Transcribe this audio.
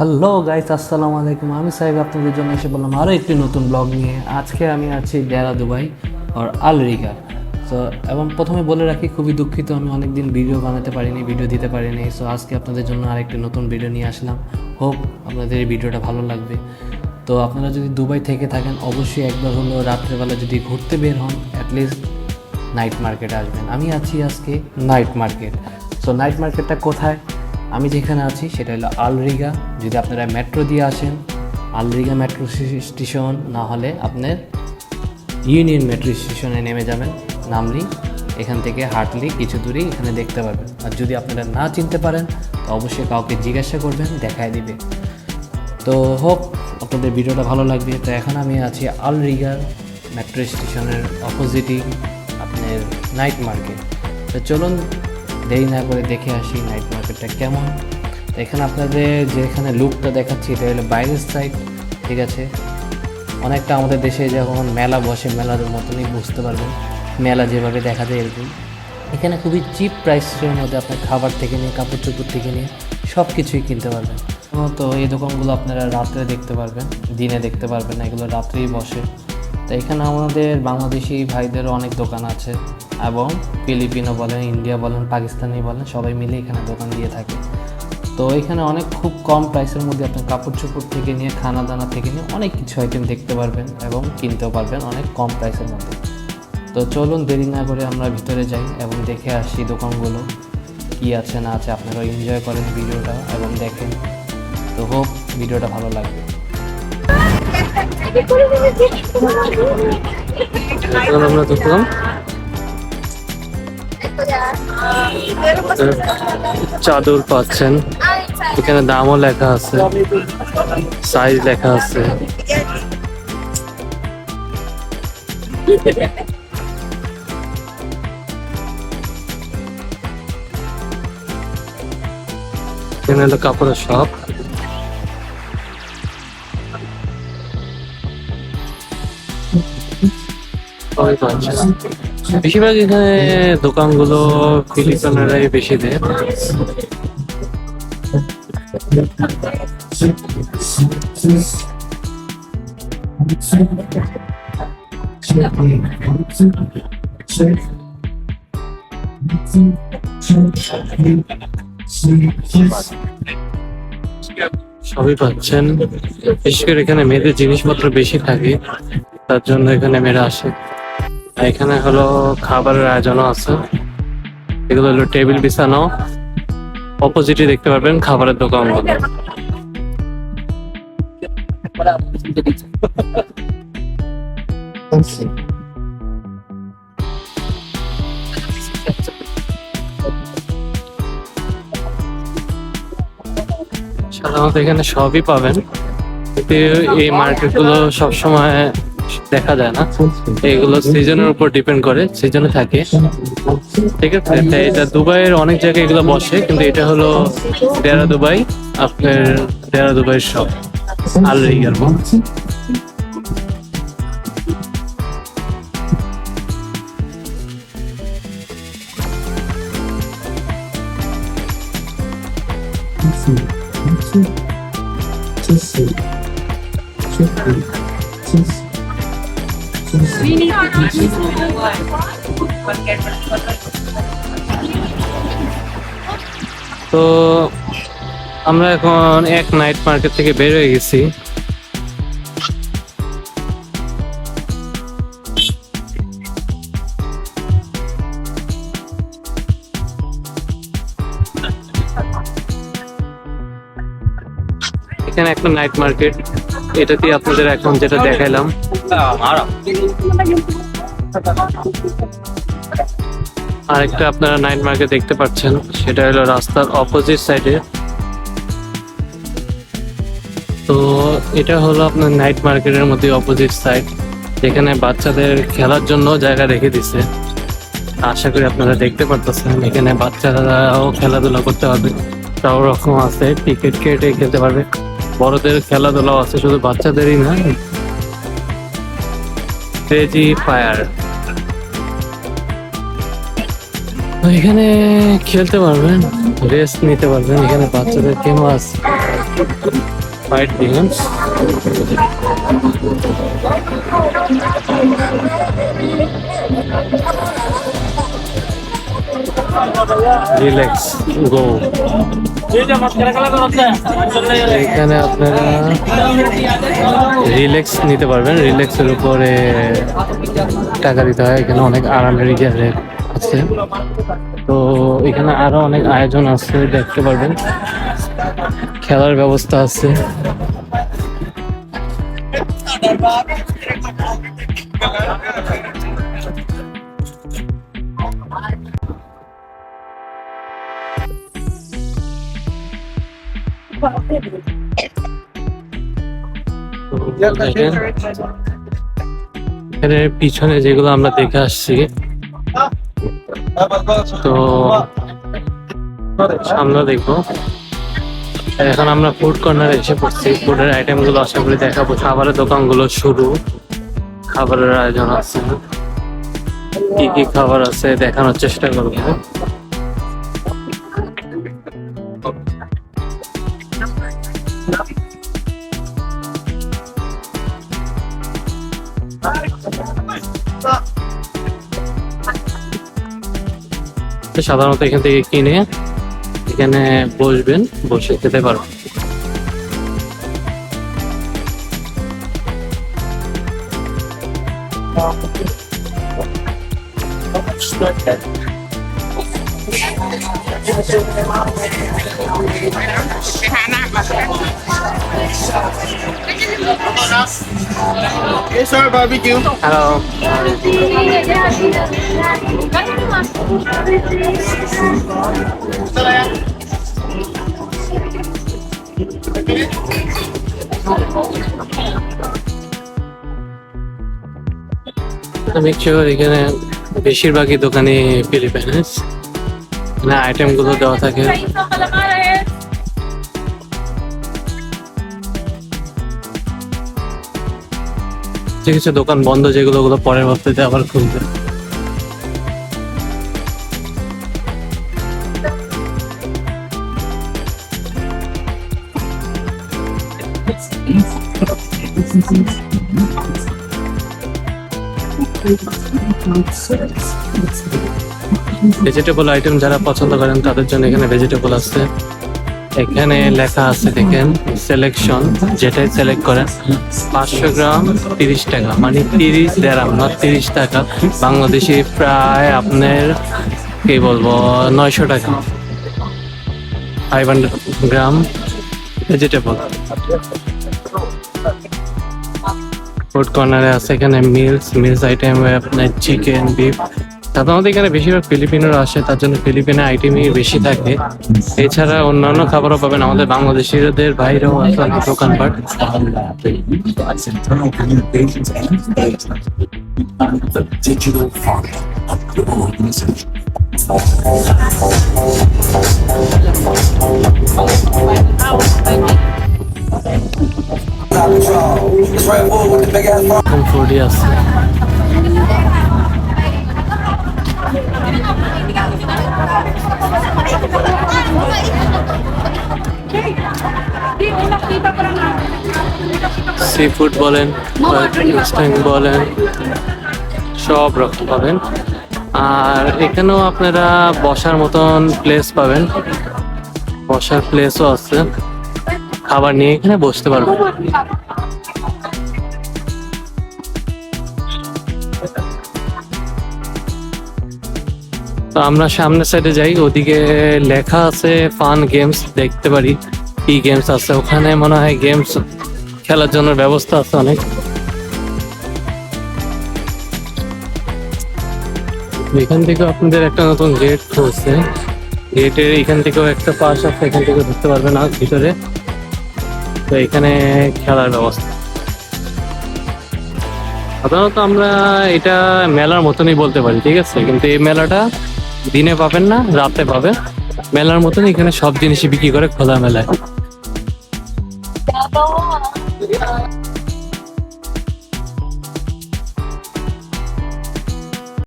Hello guys আসসালামু আলাইকুম। আমি সাহেব আপনাদের জন্য এসে বললাম আরও একটি নতুন ব্লগ নিয়ে। আজকে আমি আছি ডেরা দুবাই আর আলরিকা সো এবং প্রথমে বলে রাখি, খুবই দুঃখিত, আমি অনেক দিন ভিডিও বানাতে পারিনি ভিডিও দিতে পারিনি। সো আজকে আপনাদের জন্য আরেকটি নতুন ভিডিও নিয়ে আসলাম। হোপ আপনাদের এই ভিডিওটা ভালো লাগবে। তো, আপনারা যদি দুবাই থেকে থাকেন, অবশ্যই একবার হলো রাত্রেবেলা যদি ঘুরতে বের হন অ্যাটলিস্ট নাইট মার্কেটে আসবেন। আমি আছি আজকে নাইট মার্কেট সো নাইট মার্কেটটা কোথায়? আমি যেখানে আছি সেটা হলো আলরিগা। যদি আপনারা মেট্রো দিয়ে আসেন, আলরিগা মেট্রো স্টেশন, না হলে আপনার ইউনিয়ন মেট্রো স্টেশনে নেমে যাবেন। নামলি এখান থেকে হাঁটলি কিছু দূরেই এখানে দেখতে পাবেন। আর যদি আপনারা না চিনতে পারেন, তো অবশ্যই কাউকে জিজ্ঞাসা করবেন, দেখায় দিবে। তো হোক, আপনাদের ভিডিওটা ভালো লাগবে। তো এখন আমি আছি আলরিগার মেট্রো স্টেশনের অপোজিটই আপনার নাইট মার্কেট। তো চলুন দেরি না করে দেখে আসি নাইট মার্কেটটা কেমন। এখানে আপনাদের যেখানে লুকটা দেখাচ্ছি, এটা হলো বাইরের সাইড ঠিক আছে? অনেকটা আমাদের দেশে যখন মেলা বসে, মেলার মতনই বুঝতে পারবেন। মেলা যেভাবে দেখা যায় এরকম। এখানে খুবই চিপ প্রাইসের মধ্যে আপনার খাবার থেকে নিয়ে, কাপড় চোপড় থেকে নিয়ে সব কিছুই কিনতে পারবেন। তো এই দোকানগুলো আপনারা রাত্রে দেখতে পারবেন, দিনে দেখতে পারবেন না, এগুলো রাত্রেই বসে। তো এখানে আমাদের বাংলাদেশি ভাইদেরও অনেক দোকান আছে। এবং ফিলিপিনো বলেন, ইন্ডিয়া বলেন, পাকিস্তানি বলেন, সবাই মিলে এখানে দোকান দিয়ে থাকে। তো এখানে অনেক খুব কম প্রাইসের মধ্যে আপনি কাপড় চোপড় থেকে নিয়ে খানা দানা থেকে নিয়ে অনেক কিছু আইটেম দেখতে পারবেন এবং কিনতেও পারবেন অনেক কম প্রাইসের মধ্যে। তো চলুন দেরি না করে আমরা ভিতরে যাই এবং দেখে আসি দোকানগুলো। কী আছে, না আছে আপনারা এনজয় করেন ভিডিওটা এবং দেখেন। তো হোপ ভিডিওটা ভালো লাগবে। আমরা ঢুকলাম চাদর পাচ্ছেন। এখানে দামও লেখা আছে। সাইজ লেখা আছে। এখানে হলো কাপড়ের শপ সবাই পাচ্ছে। বেশিরভাগ এখানে দোকানগুলো ফিলিপিনারাই বেশি দেয়। সবই পাচ্ছেন। বিশেষ করে এখানে মেয়েদের জিনিসপত্র বেশি থাকে, তার জন্য এখানে মেয়েরা আসে। এখানে হলো খাবারের আয়োজনও আছে। এগুলো হলো টেবিল বিছানো। অপোজিটে দেখতে পারবেন খাবারের দোকানগুলো সাধারণত এখানে সবই পাবেন। এই মার্কেটগুলো সবসময় দেখা যায় না। এগুলো সিজনের উপর ডিপেন্ড করে সিজনে থাকে। ঠিক আছে? এটা দুবাইয়ের অনেক জায়গায় এগুলো বসে, কিন্তু এটা হলো দেরা দুবাই, আপনার দেরা দুবাইয়ের সব আল রিগার তো আমরা এখন এক নাইট মার্কেট থেকে বের হয়ে গেছি। এখানে একটা নাইট মার্কেট এটাতেই আপনাদের এখন যেটা দেখাইলাম। আরেকটা আপনারা নাইট মার্কেট দেখতে পাচ্ছেন, সেটা হলো রাস্তার অপোজিট সাইডে তো এটা হলো আপনার নাইট মার্কেটের মধ্যে অপোজিট সাইড যেখানে বাচ্চাদের খেলার জন্য জায়গা রেখে দিছে। আশা করি আপনারা দেখতে পারতেছেন, এখানে বাচ্চারাও খেলাধুলা করতে পারবে। সব রকম আছে টিকিট কেটে খেলতে পারবে। বড়দের খেলাধুলাও আছে, শুধু বাচ্চাদেরই না। ক্রেজি ফায়ার এখানে খেলতে পারবেন রেস্ট নিতে পারবেন। এখানে বাচ্চাদের গেমও আছে ফাইট গেমস রিল্যাক্স গো এখানে আপনারা রিল্যাক্স নিতে পারবেন। রিল্যাক্সের উপরে টাকা দিতে হয়। এখানে অনেক আরামের আছে। তো এখানে আরও অনেক আয়োজন আছে, দেখতে পারবেন। খেলার ব্যবস্থা আছে। এখানে পিছনে যেগুলো আমরা দেখে আসছি, তো সামনে দেখব। এখন আমরা ফুড কর্নারে এসে পড়ছি। ফুডের আইটেমগুলো আশা করি দেখাবো। খাবারের দোকানগুলো শুরু। খাবারের আয়োজন আছে। কি কি খাবার আছে দেখানোর চেষ্টা করব। সাধারণত এখান থেকে কিনে এখানে বসবেন বসে খেতে পারবেন। Yes, sir, barbecue. শিওর এখানে বেশিরভাগই দোকানে ফিলিপাইনিস এখানে আইটেমগুলো দেওয়া থাকে। কিছু কিছু দোকান বন্ধ যেগুলো ওগুলো পরের বছরতে আবার খুলবে। ভেজিটেবল আইটেম যারা পছন্দ করেন, তাদের জন্য এখানে ভেজিটেবল আছে। এখানে লেখা আছে দেখেন সিলেকশন যেটাই সিলেক্ট করেন, পাঁচশো গ্রাম তিরিশ টাকা মানে তিরিশ দেড়াম না তিরিশ টাকা। বাংলাদেশি প্রায় আপনার, কি বলব, নয়শো টাকা। Five hundred gram vegetable food কর্নারে আছে এখানে মিলস মিলস আইটেম আপনার চিকেন বিফ সাধারণত এখানে বেশিরভাগ ফিলিপিনোরা আসে তার জন্য ফিলিপিনো আইটেমই বেশি থাকে। এছাড়া অন্যান্য খাবারও পাবেন আমাদের বাংলাদেশিদের বাইরেও আছে অনেক দোকানপাট। Internal সি ফুড বলেন রেস্টুরেন্ট বলেন সব রকম পাবেন। আর এখানেও আপনারা বসার মতন প্লেস পাবেন। বসার প্লেসও আছে। খাবার নিয়ে এখানে বসতে পারবেন। তো আমরা সামনের সাইডে যাই ওদিকে লেখা আছে ফান গেমস দেখতে পারি। কি গেমস আছে? ওখানে মনে হয় গেমস খেলার জন্য ব্যবস্থা আছে অনেক। এখান থেকে আপনাদের একটা নতুন গেট খুলছে। গেটের এখান থেকেও একটা পাশ আছে, এখান থেকে ঢুকতে পারবে না ভিতরে। তো এখানে খেলার ব্যবস্থা। সাধারণত আমরা এটা মেলার মতনই বলতে পারি, ঠিক আছে? কিন্তু এই মেলাটা দিনে পাবেন না, রাতে পাবেন। মেলার মতন এখানে সব জিনিসই বিক্রি করে খোলা মেলায় Bye.